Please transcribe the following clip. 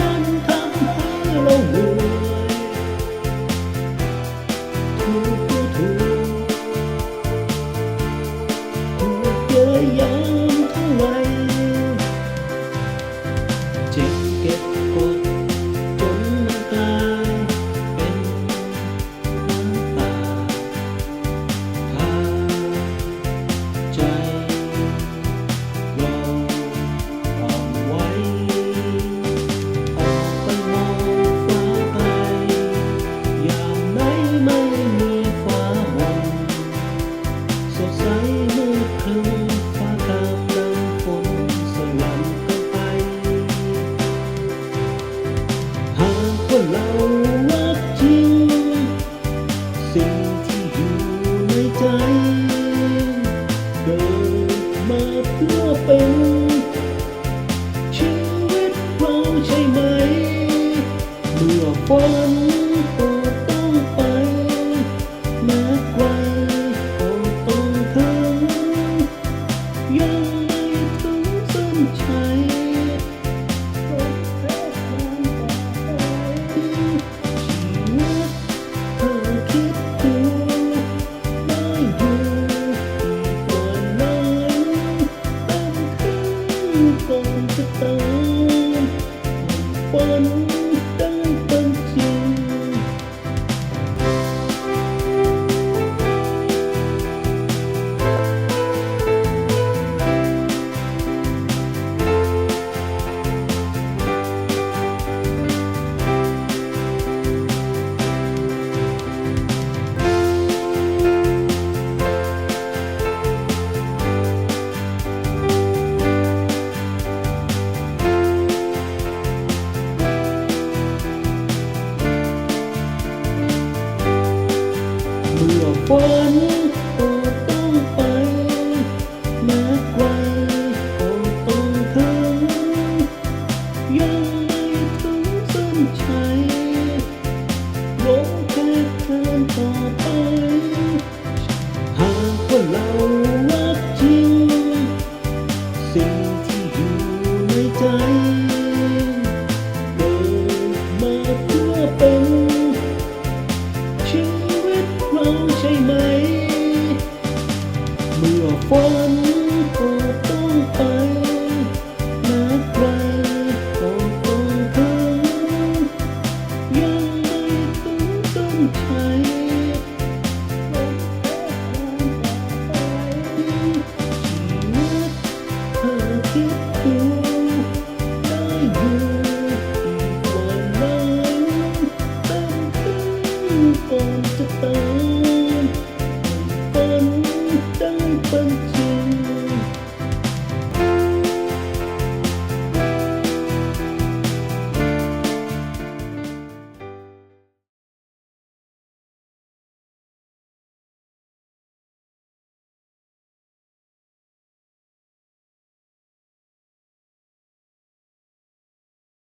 นั้นทำให้เราหนื่อถูกก็ถูกถูกเยอะยมเท่าไรจ็บเก็บ ใจเกิดมาเพื่อเป็นชีวิตเราใช่ไหม เมื่อฝันก็ต้องไปแม้ไกลก็ต้องถึงยังไม่ถึงเส้นชัย ก่อนจะตายฝันได้ ฝันก็ต้องไปแม้ไกลก็ต้องถึงยังไม่ถึงเส้นชัยลงแค่เดินต่อไป หากว่าเรารักจริงสิ่ง ฝันก็ต้องไปแม้ไกลก็ต้องถึงยังไม่ถึงเส้นชัยก็แต่งใจชีวิตเธอคิดดูได้อยู่อีกวันหนเป็นถึงก่อนจะตาย